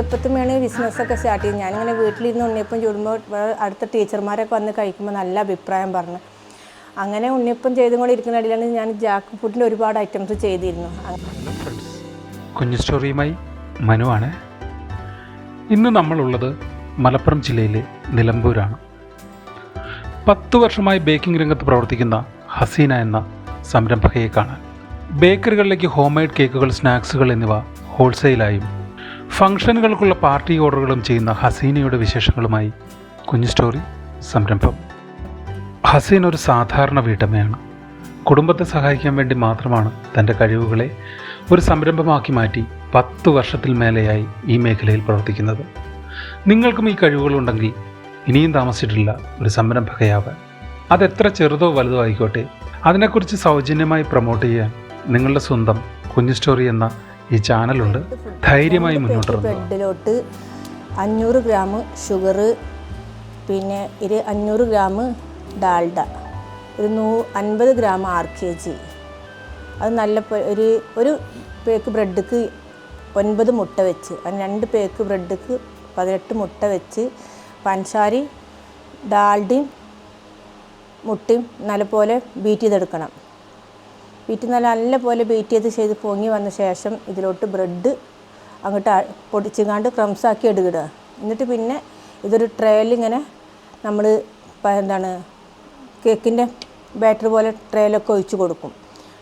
ഉണ്ണിയപ്പത്തുമാണ് ബിസിനസ്സൊക്കെ സ്റ്റാർട്ട് ചെയ്തത് ഞാനിങ്ങനെ വീട്ടിലിരുന്ന് ഉണ്ണിയപ്പം ചൂടുമ്പോൾ അടുത്ത ടീച്ചർമാരൊക്കെ വന്ന് കഴിക്കുമ്പോൾ നല്ല അഭിപ്രായം പറഞ്ഞു. അങ്ങനെ ഉണ്ണിയപ്പം ചെയ്തും കൂടെ ഇരിക്കുന്ന ഇടയിലാണ് ഞാൻ ജാക്ക് ഫുഡിന്റെ ഒരുപാട് ഐറ്റംസ് ചെയ്തിരുന്നു. കുഞ്ഞു സ്റ്റോറിയുമായി മനുവാണ് ഇന്ന് നമ്മളുള്ളത് മലപ്പുറം ജില്ലയിലെ നിലമ്പൂരാണ്. പത്ത് വർഷമായി ബേക്കിംഗ് രംഗത്ത് പ്രവർത്തിക്കുന്ന ഹസീന എന്ന സംരംഭകയെ കാണാൻ ബേക്കറികളിലേക്ക് ഹോം മെയ്ഡ് കേക്കുകൾ സ്നാക്സുകൾ എന്നിവ ഹോൾസെയിലായും ഫംഗ്ഷനുകൾക്കുള്ള പാർട്ടി ഓർഡറുകളും ചെയ്യുന്ന ഹസീനയുടെ വിശേഷങ്ങളുമായി കുഞ്ഞു സ്റ്റോറി സംരംഭം. ഹസീൻ ഒരു സാധാരണ വീട്ടമ്മയാണ്. കുടുംബത്തെ സഹായിക്കാൻ വേണ്ടി മാത്രമാണ് തന്റെ കഴിവുകളെ ഒരു സംരംഭമാക്കി മാറ്റി പത്ത് വർഷത്തിൽ മേലെയായി ഈ മേഖലയിൽ പ്രവർത്തിക്കുന്നത്. നിങ്ങൾക്കും ഈ കഴിവുകളുണ്ടെങ്കിൽ ഇനിയും താമസിച്ചിട്ടില്ല ഒരു സംരംഭകയാവാൻ. അതെത്ര ചെറുതോ വലുതോ ആയിക്കോട്ടെ. അതിനെക്കുറിച്ച് സൗജന്യമായി പ്രൊമോട്ട് ചെയ്യാൻ നിങ്ങളുടെ സ്വന്തം കുഞ്ഞു സ്റ്റോറി എന്ന ഈ ചാനലുണ്ട്. ധൈര്യമായി മുന്നോട്ട് ബ്രെഡിലോട്ട് അഞ്ഞൂറ് ഗ്രാം ഷുഗർ പിന്നെ ഒരു അഞ്ഞൂറ് ഗ്രാം ഡാൽഡ ഒരു നൂ അൻപത് ഗ്രാം ആർ കെ ജി. അത് നല്ല ഒരു ഒരു പേക്ക് ബ്രെഡ്ക്ക് ഒൻപത് മുട്ട വെച്ച് രണ്ട് പേക്ക് ബ്രെഡ്ക്ക് പതിനെട്ട് മുട്ട വെച്ച് പഞ്ചസാരയും ഡാൽഡയും മുട്ടയും നല്ലപോലെ ബീറ്റ് ചെയ്തെടുക്കണം. ബീറ്റ് നല്ല നല്ല പോലെ ബീറ്റ് ചെയ്ത് ചെയ്ത് പൊങ്ങി വന്ന ശേഷം ഇതിലോട്ട് ബ്രെഡ് അങ്ങോട്ട് പൊടിച്ചുകാണ്ട് ക്രംസ് ആക്കി എടുക്കുക എന്നിട്ട് പിന്നെ ഇതൊരു ട്രേലിങ്ങനെ നമ്മൾ എന്താണ് കേക്കിന്റെ ബാറ്റർ പോലെ ട്രേലൊക്കെ ഒഴിച്ച് കൊടുക്കും.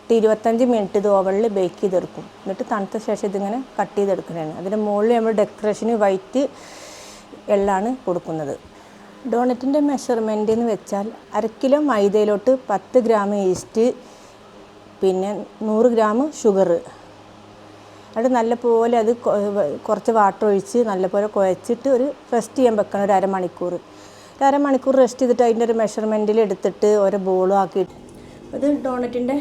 എന്നിട്ട് ഇരുപത്തഞ്ച് മിനിറ്റ് ഇത് ഓവനിൽ ബേക്ക് ചെയ്തെടുക്കും. എന്നിട്ട് തണുത്ത ശേഷം ഇതിങ്ങനെ കട്ട് ചെയ്തെടുക്കുന്നതാണ് അതിന്റെ മുകളിൽ നമ്മൾ ഡെക്കറേഷന് വൈറ്റ് എള്ളാണ് കൊടുക്കുന്നത്. ഡോണറ്റിന്റെ മെഷർമെന്റ് എന്ന് വെച്ചാൽ അര കിലോ മൈദയിലോട്ട് പത്ത് ഗ്രാം ഈസ്റ്റ് പിന്നെ നൂറ് ഗ്രാം ഷുഗർ എന്നിട്ട് നല്ലപോലെ അത് കുറച്ച് വാട്ടർ ഒഴിച്ച് നല്ലപോലെ കുഴച്ചിട്ട് ഒരു റെസ്റ്റ് ചെയ്യാൻ വെക്കണം ഒരു അരമണിക്കൂർ ഒരു അരമണിക്കൂർ റെസ്റ്റ് ചെയ്തിട്ട് അതിന്റെ ഒരു മെഷർമെന്റിൽ എടുത്തിട്ട് ഓരോ ബോളും ആക്കിയിട്ട് അത് ഡോണറ്റിന്റെ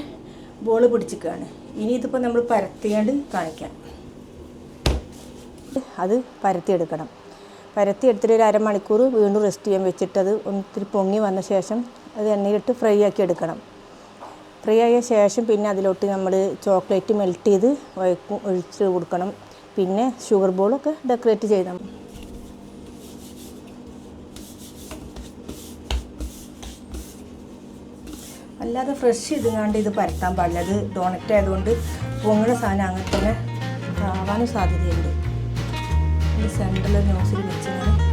ബോൾ പിടിച്ചിക്കുകയാണ് ഇനി ഇതിപ്പോൾ നമ്മൾ പരത്തിയാണ്ട് കാണിക്കാം. അത് പരത്തിയെടുക്കണം. പരത്തി എടുത്തിട്ട് ഒരു അരമണിക്കൂർ വീണ്ടും റെസ്റ്റ് ചെയ്യാൻ വെച്ചിട്ട് അത് ഒന്നിത്തിരി പൊങ്ങി വന്ന ശേഷം അത് എണ്ണയിലിട്ട് ഫ്രൈ ആക്കി എടുക്കണം. ഫ്രൈ ആയ ശേഷം പിന്നെ അതിലോട്ട് നമ്മൾ ചോക്ലേറ്റ് മെൽറ്റ് ചെയ്ത് ഒഴിച്ച് കൊടുക്കണം. പിന്നെ ഷുഗർ ബോളൊക്കെ ഡെക്കറേറ്റ് ചെയ്താൽ അല്ലാതെ ഫ്രഷ് ഇതുങ്ങാണ്ട് ഇത് പരത്താൻ പാടില്ല. അത് ഡോണറ്റ് ആയതുകൊണ്ട് പൊങ്ങണ സാധനം അങ്ങനെ തന്നെ ആവാനും സാധ്യതയുണ്ട്. ഇത് സെൻട്രൽ ന്യൂസിൽ വെച്ചിങ്ങനെ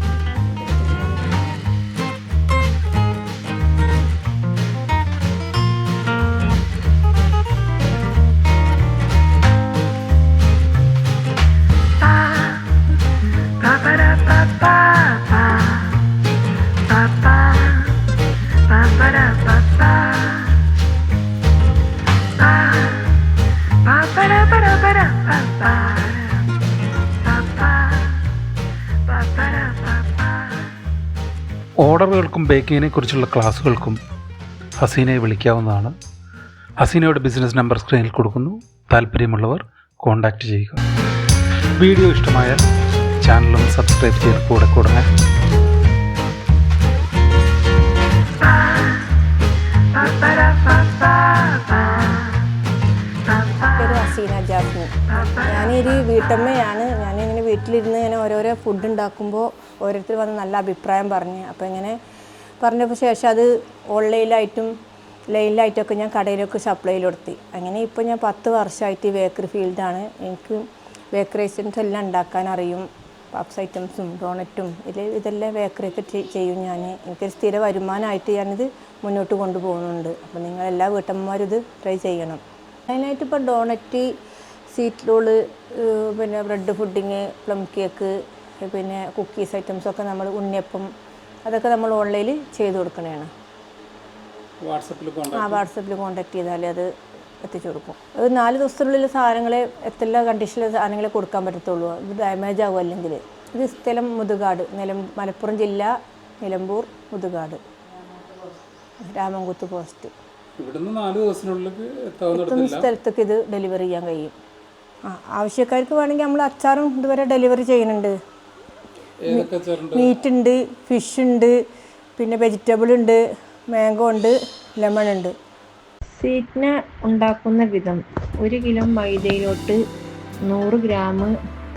ഓർഡറുകൾക്കും ബേക്കിങ്ങിനെ കുറിച്ചുള്ള ക്ലാസ്സുകൾക്കും ഹസീനയെ വിളിക്കാവുന്നതാണ്. ഹസീനയുടെ ബിസിനസ് നമ്പർ സ്ക്രീനിൽ കൊടുക്കുന്നു. താല്പര്യമുള്ളവർ കോൺടാക്റ്റ് ചെയ്യുക. വീഡിയോ ഇഷ്ടമായാൽ ചാനലും സബ്സ്ക്രൈബ് ചെയ്ത് കൂടെ കൂടണേ ഹസീന ജാസ്മിൻ. ഞാനൊരു വീട്ടമ്മയാണ്. ഞാനിങ്ങനെ വീട്ടിലിരുന്ന് ഇങ്ങനെ ഓരോരോ ഫുഡ് ഉണ്ടാക്കുമ്പോൾ ഓരോരുത്തർ വന്ന് നല്ല അഭിപ്രായം പറഞ്ഞ്. അപ്പോൾ ഇങ്ങനെ പറഞ്ഞപ്പോൾ ശേഷം അത് ഓൺലൈനിലായിട്ടും ലൈനിലായിട്ടൊക്കെ ഞാൻ കടയിലൊക്കെ സപ്ലൈ കൊടുത്തി. അങ്ങനെ ഇപ്പോൾ ഞാൻ പത്ത് വർഷമായിട്ട് ബേക്കറി ഫീൽഡാണ് എനിക്ക് ബേക്കറി ഐറ്റംസ് എല്ലാം ഉണ്ടാക്കാൻ അറിയും. പപ്സ് ഐറ്റംസും ഡോണറ്റും ഇതിൽ ഇതെല്ലാം ബേക്കറിയൊക്കെ ചെയ്- ചെയ്യും ഞാൻ എനിക്കൊരു സ്ഥിര വരുമാനമായിട്ട് ഞാനിത് മുന്നോട്ട് കൊണ്ടുപോകുന്നുണ്ട്. അപ്പോൾ നിങ്ങളെല്ലാ വീട്ടമ്മമാരും ഇത് ട്രൈ ചെയ്യണം. അതിനായിട്ട് ഇപ്പോൾ ഡോണറ്റ് സ്വീറ്റ് റോൾ പിന്നെ ബ്രെഡ് പുഡിങ് പ്ലം കേക്ക് പിന്നെ കുക്കീസ് ഐറ്റംസൊക്കെ നമ്മൾ ഉണ്ണിയപ്പം അതൊക്കെ നമ്മൾ ഓൺലൈനിൽ ചെയ്ത് കൊടുക്കണതാണ് ആ വാട്സപ്പിൽ കോൺടാക്ട് ചെയ്താൽ അത് എത്തിച്ചു കൊടുക്കും. അത് നാല് ദിവസത്തിനുള്ളിൽ സാധനങ്ങളെ എത്ര കണ്ടീഷനിലെ സാധനങ്ങളെ കൊടുക്കാൻ പറ്റത്തുള്ളൂ. ഇത് ഡാമേജ് ആകും അല്ലെങ്കിൽ ഇത് സ്ഥലം മുതുകാട് നിലം മലപ്പുറം ജില്ല നിലമ്പൂർ മുതുകാട്. രാമൻകുത്ത് പോസ്റ്റ്. ഇവിടുന്ന് നാല് ദിവസത്തിനുള്ളിൽ എത്താവുന്ന എത്തുന്ന സ്ഥലത്തേക്ക് ഇത് ഡെലിവറി ചെയ്യാൻ കഴിയും. ആ ആവശ്യക്കാർക്ക് വേണമെങ്കിൽ നമ്മൾ അച്ചാറും ഇതുവരെ ഡെലിവറി ചെയ്യുന്നുണ്ട്. മീറ്റ് ഉണ്ട് ഫിഷ് ഉണ്ട് പിന്നെ വെജിറ്റബിൾ ഉണ്ട് മാംഗോ ഉണ്ട് ലെമൺ ഉണ്ട്. സ്വീറ്റ്ന ഉണ്ടാക്കുന്ന വിധം ഒരു കിലോ മൈദയിലോട്ട് നൂറ് ഗ്രാം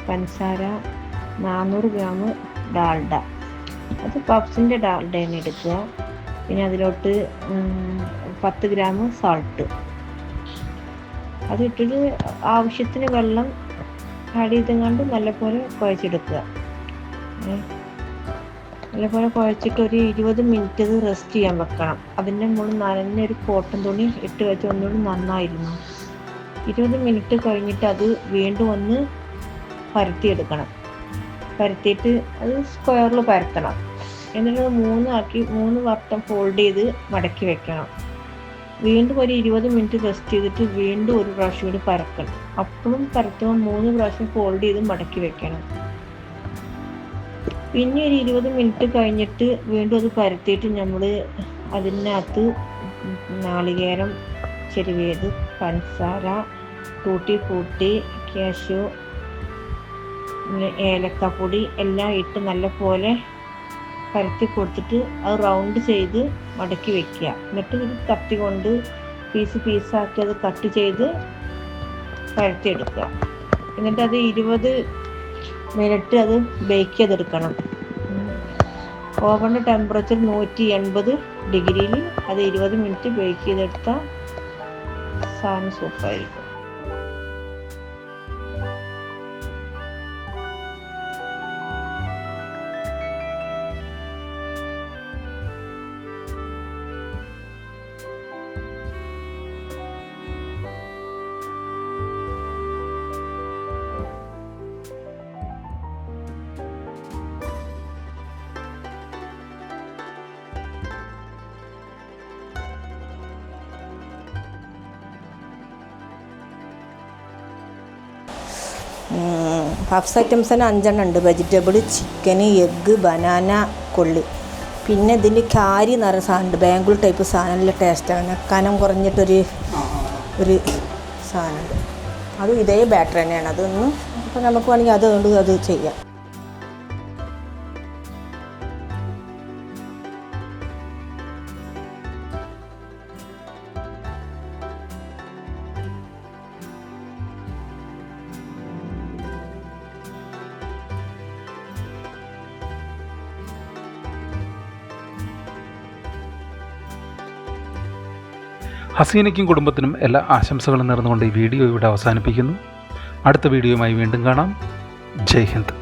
പഞ്ചസാര നാനൂറ് ഗ്രാം ഡാൽഡ. അത് പപ്സിന്റെ ഡാൽഡയാണ് എടുക്കുക. പിന്നെ അതിലോട്ട് പത്ത് ഗ്രാം സാൾട്ട് അതിട്ടിട്ട് ആവശ്യത്തിന് വെള്ളം ആഡ് ചെയ്തെങ്ങാണ്ട് നല്ലപോലെ കുഴച്ചെടുക്കുക. നല്ലപോലെ കുഴച്ചിട്ട് ഒരു ഇരുപത് മിനിറ്റ് ഇത് റെസ്റ്റ് ചെയ്യാൻ വെക്കണം. അതിന്റെ മുകളിൽ നനഞ്ഞ ഒരു കോട്ടൺ തുണി ഇട്ട് വെച്ച് ഒന്നുകൂടി നന്നായിരുന്നു. ഇരുപത് മിനിറ്റ് കഴിഞ്ഞിട്ട് അത് വീണ്ടും ഒന്ന് പരത്തിയെടുക്കണം. പരത്തിയിട്ട് അത് സ്ക്വയറിൽ പരത്തണം. എന്നിട്ട് മൂന്നാക്കി മൂന്ന് വട്ടം ഫോൾഡ് ചെയ്ത് മടക്കി വെക്കണം. വീണ്ടും ഒരു ഇരുപത് മിനിറ്റ് റെസ്റ്റ് ചെയ്തിട്ട് വീണ്ടും ഒരു പ്രാവശ്യം കൂടി പരക്കണം. അപ്പോഴും പരത്തുമ്പോൾ മൂന്ന് പ്രാവശ്യം ഫോൾഡ് ചെയ്ത് മടക്കി വെക്കണം. പിന്നെ ഒരു ഇരുപത് മിനിറ്റ് കഴിഞ്ഞിട്ട് വീണ്ടും അത് പരത്തിയിട്ട് നമ്മൾ അതിനകത്ത് നാളികേരം ചെരുവേത് പഞ്ചസാര കൂട്ടി കൂട്ടി കാഷ്യൂ ഏലക്കപ്പൊടി എല്ലാം ഇട്ട് നല്ലപോലെ പരത്തി കൊടുത്തിട്ട് അത് റൗണ്ട് ചെയ്ത് മടക്കി വെക്കുക. എന്നിട്ട് ഇത് കത്തി കൊണ്ട് പീസ് പീസാക്കി അത് കട്ട് ചെയ്ത് പരത്തിയെടുക്കുക. എന്നിട്ട് അത് ഇരുപത് മിനിറ്റ് അത് ബേക്ക് ചെയ്തെടുക്കണം. ഓവണിന്റെ ടെമ്പറേച്ചർ നൂറ്റി എൺപത് ഡിഗ്രിയിൽ അത് ഇരുപത് മിനിറ്റ് ബേക്ക് ചെയ്തെടുത്താൽ സാധനം സൂപ്പറായിരിക്കും പഫ്സ് ഐറ്റംസ് തന്നെ അഞ്ചെണ്ണം ഉണ്ട്. വെജിറ്റബിൾ ചിക്കൻ എഗ്ഗ് ബനാന കൊള്ളി. പിന്നെ ഇതിന്റെ കാരി എന്ന് പറയുന്ന സാധനമുണ്ട് ബാംഗ്ലൂർ ടൈപ്പ് സാധനം. ടേസ്റ്റാണ് കനം കുറഞ്ഞിട്ടൊരു ഒരു സാധനമുണ്ട് അതും ഇതേ ബാറ്റർ തന്നെയാണ്. അതൊന്ന് അപ്പം നമുക്ക് വേണമെങ്കിൽ അതുകൊണ്ട് അത് ചെയ്യാം. ഹസീനയ്ക്കും കുടുംബത്തിനും എല്ലാ ആശംസകളും നേർന്നുകൊണ്ട് ഈ വീഡിയോ ഇവിടെ അവസാനിപ്പിക്കുന്നു. അടുത്ത വീഡിയോയുമായി വീണ്ടും കാണാം. ജയ് ഹിന്ദ്.